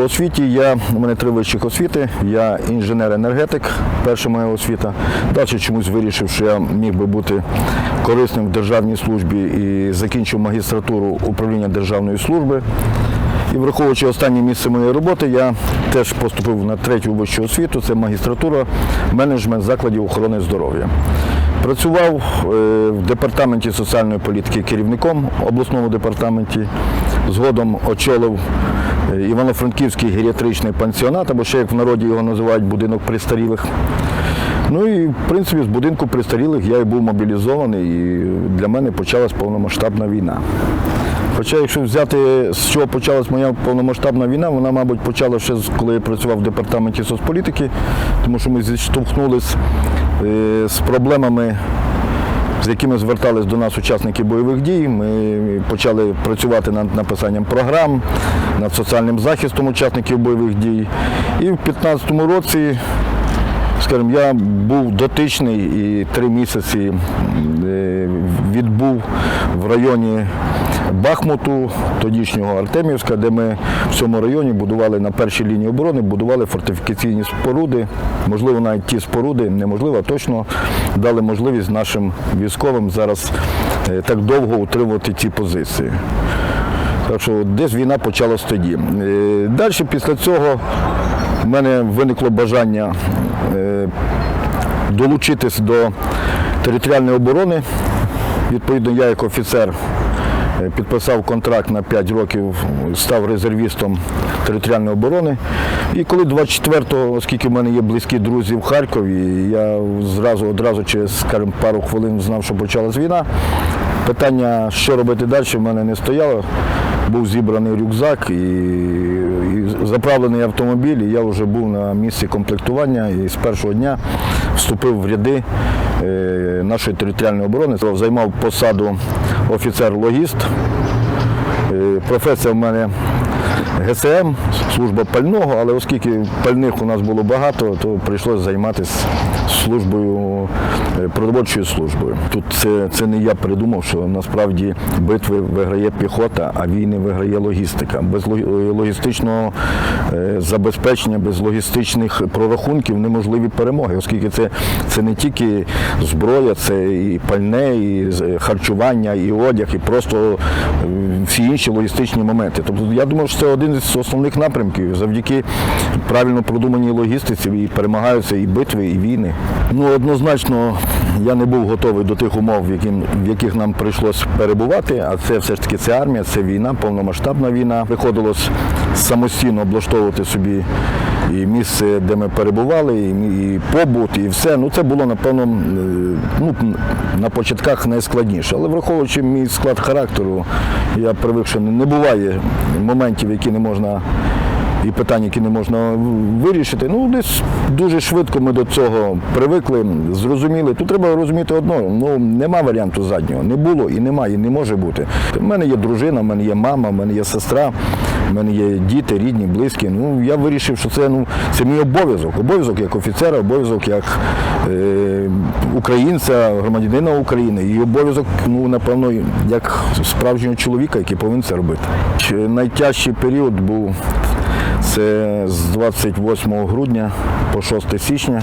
По освіті я, у мене три вищих освіти. Я інженер-енергетик, перша моя освіта. Далі чомусь вирішив, що я міг би бути корисним в державній службі і закінчив магістратуру управління державної служби. І враховуючи останнє місце моєї роботи, я теж поступив на третю вищу освіту, це магістратура менеджмент закладів охорони здоров'я. Працював е, в департаменті соціальної політики керівником обласному департаменті. Згодом очолив Івано-Франківський геріатричний пансіонат, або ще як в народі його називають будинок престарілих. Ну і в принципі з будинку престарілих я і був мобілізований, і для мене почалась повномасштабна війна. Хоча, якщо взяти, з чого почалась моя повномасштабна війна, вона, мабуть, почала ще коли я працював в департаменті соцполітики, тому що ми зіштовхнулися е, з проблемами, з якими звертались до нас учасники бойових дій. Ми почали працювати над написанням програм, над соціальним захистом учасників бойових дій. І в 2015 році скажімо, я був дотичний і три місяці е, відбув в районі Бахмуту, тодішнього Артемівська, де ми в цьому районі будували на першій лінії оборони, будували фортифікаційні споруди. Можливо, навіть ті споруди, неможливо, а точно дали можливість нашим військовим зараз е, так довго утримувати ці позиції. Так що десь війна почалась тоді. Е, Далі після цього в мене виникло бажання е, долучитись до територіальної оборони. Відповідно, я як офіцер підписав контракт на 5 років, став резервістом територіальної оборони. І коли 24-го, оскільки в мене є близькі друзі в Харкові, я зразу одразу через скажімо, пару хвилин знав, що почалась війна. Питання, що робити далі, в мене не стояло. Був зібраний рюкзак і, і заправлений автомобіль, і я вже був на місці комплектування і з першого дня вступив в ряди е, нашої територіальної оборони. Займав посаду офіцер-логіст. Е, Професія в мене ГСМ, служба пального, але оскільки пальних у нас було багато, то прийшлося займатися службою, е, продовольчою службою. Тут це, це не я придумав, що насправді битви виграє піхота, а війни виграє логістика. Без лог- логістичного е, забезпечення, без логістичних прорахунків неможливі перемоги, оскільки це, це не тільки зброя, це і пальне, і харчування, і одяг, і просто е, всі інші логістичні моменти. Тобто я думаю, що це один з основних напрямків. Завдяки правильно продуманій логістиці і перемагаються і битви, і війни. Ну однозначно я не був готовий до тих умов, в, яким, в яких нам прийшлось перебувати. А це все ж таки це армія, це війна, повномасштабна війна. Приходилось самостійно облаштовувати собі і місце, де ми перебували, і, і побут, і все. Ну це було напевно ну, на початках найскладніше. Але враховуючи мій склад характеру, я привик, що не буває моментів, які не можна. І питань, які не можна вирішити. Ну, десь дуже швидко ми до цього привикли, зрозуміли. Тут треба розуміти одно, ну нема варіанту заднього. Не було і немає, і не може бути. У мене є дружина, в мене є мама, в мене є сестра, в мене є діти, рідні, близькі. Ну, я вирішив, що це, ну, це мій обов'язок. Обов'язок як офіцера, обов'язок як е, українця, громадянина України. І обов'язок, ну, напевно, як справжнього чоловіка, який повинен це робити. Найтяжчий період був це з 28 грудня по 6 січня,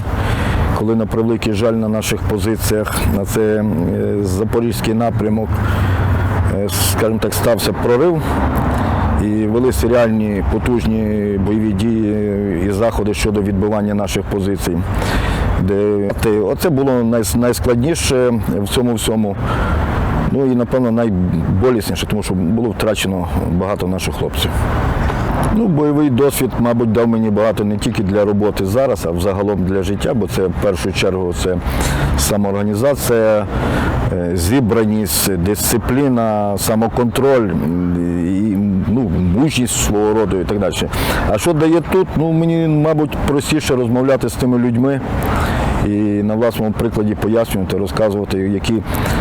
коли на превеликий жаль на наших позиціях на це е, запорізький напрямок, е, скажімо так, стався прорив. І велися реальні потужні бойові дії і заходи щодо відбивання наших позицій. Де оце було найскладніше в цьому всьому. Ну і напевно найболісніше, тому що було втрачено багато наших хлопців. Ну, бойовий досвід, мабуть, дав мені багато не тільки для роботи зараз, а взагалом для життя, бо це в першу чергу це самоорганізація, е, зібраність, дисципліна, самоконтроль і ну, мужність свого роду і так далі. А що дає тут? Ну, мені, мабуть, простіше розмовляти з тими людьми. І на власному прикладі пояснювати, розказувати, які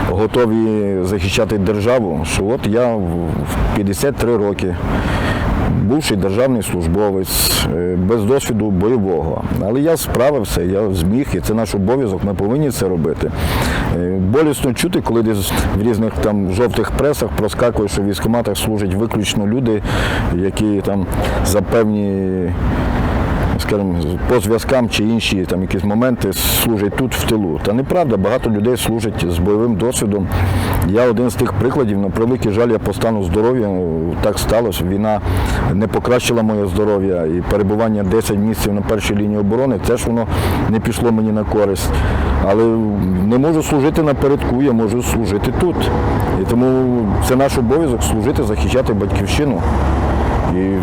готові захищати державу, що от я в в 53 роки бувший державний службовець, е, без досвіду бойового. Але я справився, я зміг, і це наш обов'язок, ми повинні це робити. Е, Болісно чути, коли десь в різних там жовтих пресах проскакує, що в військкоматах служать виключно люди, які там за певні скажімо, по зв'язкам чи інші там якісь моменти служать тут в тилу. Та неправда, багато людей служать з бойовим досвідом. Я один з тих прикладів, на превеликий жаль, я по стану здоров'я ну, так сталося. Війна не покращила моє здоров'я і перебування 10 місяців на першій лінії оборони теж воно не пішло мені на користь. Але не можу служити напередку, я можу служити тут. І тому це наш обов'язок служити, захищати батьківщину. І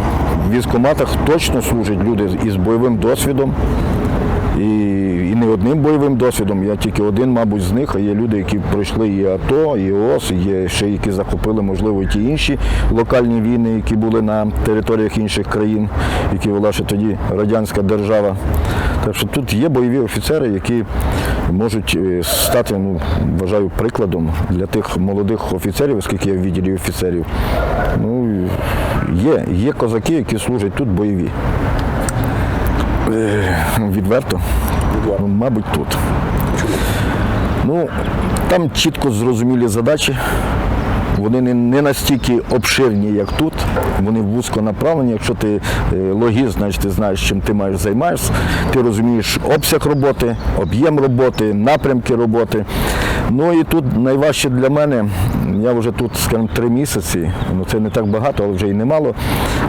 в військкоматах точно служать люди із бойовим досвідом. І, і не одним бойовим досвідом, я тільки один, мабуть, з них, а є люди, які пройшли і АТО, і ООС, є ще які захопили, можливо, і ті інші локальні війни, які були на територіях інших країн, які вела ще тоді радянська держава. Так що тут є бойові офіцери, які можуть е, стати, ну, вважаю, прикладом для тих молодих офіцерів, оскільки я в відділі офіцерів. Ну, є, є козаки, які служать тут бойові. Е, Відверто? Ну, мабуть, тут. Ну, там чітко зрозумілі задачі. Вони не, не настільки обширні, як тут. Вони вузько направлені. Якщо ти е, логіст, значить ти знаєш, чим ти маєш займаєшся. Ти розумієш обсяг роботи, об'єм роботи, напрямки роботи. Ну і тут найважче для мене, я вже тут, скажімо, три місяці, ну це не так багато, але вже і немало.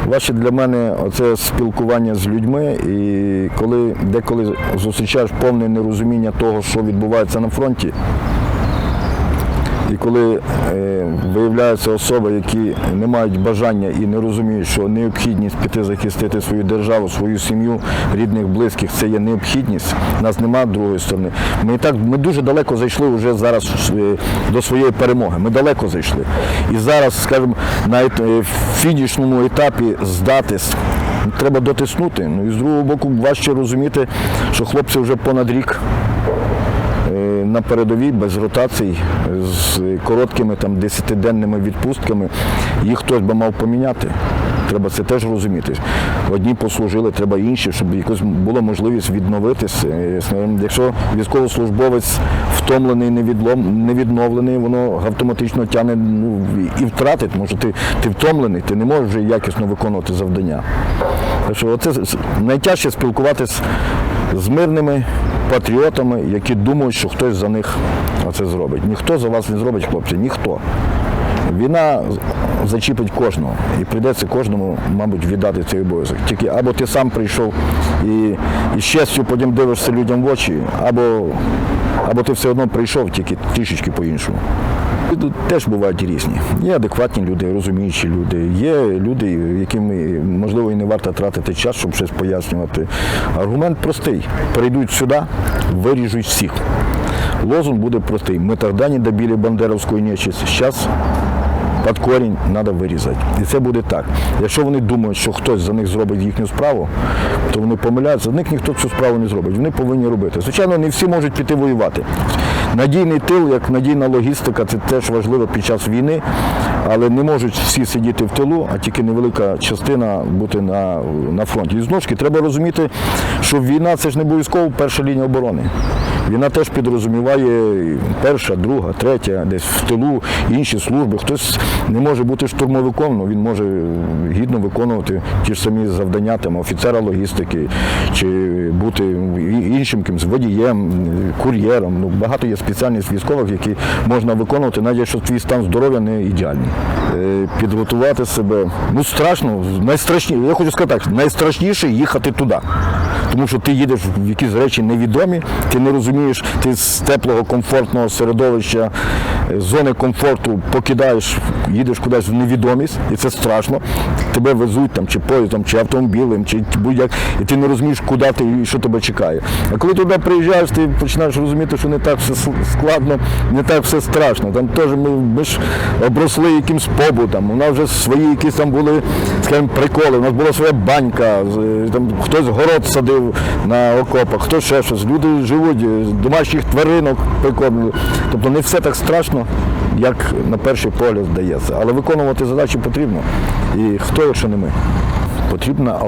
Важче для мене це спілкування з людьми, і коли деколи зустрічаєш повне нерозуміння того, що відбувається на фронті. Коли е, виявляються особи, які не мають бажання і не розуміють, що необхідність піти захистити свою державу, свою сім'ю, рідних, близьких, це є необхідність. Нас немає другої сторони. Ми так ми дуже далеко зайшли вже зараз е, до своєї перемоги. Ми далеко зайшли. І зараз, скажімо, на е, фінішному етапі здатись. Треба дотиснути. Ну і з другого боку, важче розуміти, що хлопці вже понад рік на передовій без ротацій, з короткими там десятиденними відпустками. Їх хтось би мав поміняти. Треба це теж розуміти. Одні послужили, треба інші, щоб якось була можливість відновитися. Якщо військовослужбовець втомлений, невідлом, невідновлений, воно автоматично тягне ну, і втратить. Може, ти, ти втомлений, ти не можеш вже якісно виконувати завдання. Так що оце найтяжче спілкуватися з мирними патріотами, які думають, що хтось за них це зробить. Ніхто за вас не зробить, хлопці, ніхто. Війна зачіпить кожного і прийдеться кожному, мабуть, віддати цей обов'язок. Тільки або ти сам прийшов і, і щастю потім дивишся людям в очі, або, або ти все одно прийшов тільки трішечки по-іншому. Тут теж бувають різні. Є адекватні люди, розуміючі люди, є люди, яким можливо і не варто тратити час, щоб щось пояснювати. Аргумент простий. Прийдуть сюди, виріжуть всіх. Лозунг буде простий. Ми тогда не добили бандеровської нечисті. Зараз під корінь треба вирізати. І це буде так. Якщо вони думають, що хтось за них зробить їхню справу, то вони помиляються. За них ніхто цю справу не зробить. Вони повинні робити. Звичайно, не всі можуть піти воювати. Надійний тил, як надійна логістика, це теж важливо під час війни, але не можуть всі сидіти в тилу, а тільки невелика частина бути на, на фронті. І знову ж треба розуміти, що війна це ж не обов'язково перша лінія оборони. Війна теж підрозуміває перша, друга, третя, десь в тилу, інші служби. Хтось не може бути штурмовиком, але він може гідно виконувати ті ж самі завдання там, офіцера логістики, чи бути іншим кимось водієм, кур'єром. Ну, багато є спеціальність військових, які можна виконувати, навіть якщо твій стан здоров'я не ідеальний. Е, Підготувати себе. Ну страшно, найстрашніше, я хочу сказати так, найстрашніше їхати туди. Тому що ти їдеш в якісь речі невідомі, ти не розумієш, ти з теплого, комфортного середовища, е, зони комфорту покидаєш, їдеш кудись в невідомість, і це страшно. Тебе везуть там, чи поїздом, чи автомобілем, чи будь-як, і ти не розумієш, куди ти і що тебе чекає. А коли туди приїжджаєш, ти починаєш розуміти, що не так все складно, не так все страшно. Там теж ми, ми ж обросли якимсь побутом. У нас вже свої якісь там були, скажімо, приколи. У нас була своя банька, там хтось город садив на окопах, хтось ще щось. Люди живуть, домашніх тваринок прикормили. Тобто не все так страшно, як на перший погляд здається. Але виконувати задачі потрібно. І хто, якщо не ми? Потрібна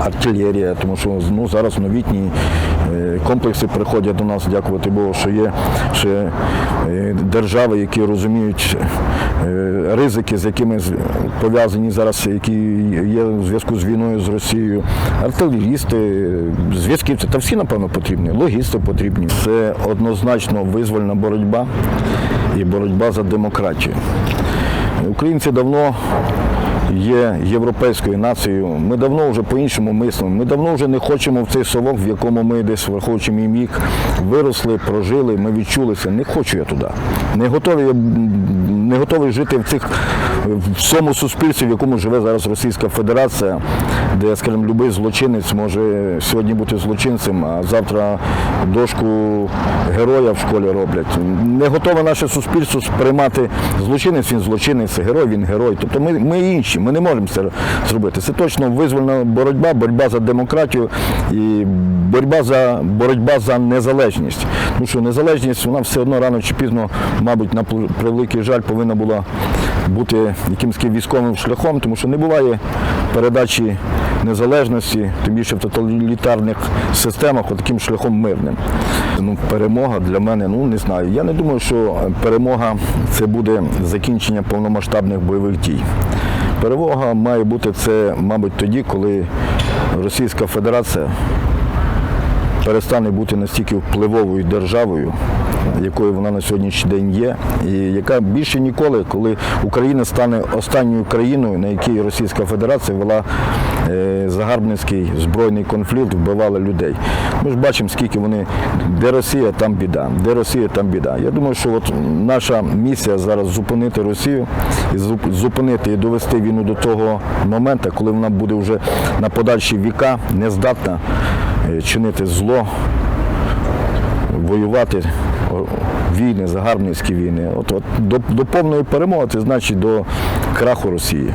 артилерія, тому що ну, зараз новітні Комплекси приходять до нас, дякувати Богу, що є ще е, держави, які розуміють е, ризики, з якими пов'язані зараз, які є у зв'язку з війною з Росією. Артилерісти, е, зв'язківці, та всі, напевно, потрібні, логісти потрібні. Це однозначно визвольна боротьба і боротьба за демократію. Українці давно є європейською нацією. Ми давно вже по-іншому мислимо. Ми давно вже не хочемо в цей совок, в якому ми десь, враховуючи мій мік, виросли, прожили, ми відчулися. Не хочу я туди. Не готовий, не готовий жити в цих в цьому суспільстві, в якому живе зараз Російська Федерація, де, скажімо, будь-який злочинець може сьогодні бути злочинцем, а завтра дошку героя в школі роблять. Не готове наше суспільство сприймати злочинець, він злочинець, герой, він герой. Тобто ми, ми інші, ми не можемо це зробити. Це точно визвольна боротьба, боротьба за демократію і боротьба за, боротьба за незалежність. Тому що незалежність, вона все одно рано чи пізно, мабуть, на превеликий жаль, повинна була бути якимось військовим шляхом, тому що не буває передачі незалежності, тим більше в тоталітарних системах, таким шляхом мирним. Ну, перемога для мене, ну не знаю. Я не думаю, що перемога це буде закінчення повномасштабних бойових дій. Перемога має бути це, мабуть, тоді, коли Російська Федерація перестане бути настільки впливовою державою, якою вона на сьогоднішній день є, і яка більше ніколи, коли Україна стане останньою країною, на якій Російська Федерація вела е, загарбницький збройний конфлікт, вбивала людей. Ми ж бачимо, скільки вони, де Росія, там біда, де Росія, там біда. Я думаю, що от наша місія зараз зупинити Росію і зупинити і довести війну до того моменту, коли вона буде вже на подальші віка не здатна е, чинити зло, воювати війни, загарбницькі війни. От, от, до, до повної перемоги це значить до краху Росії.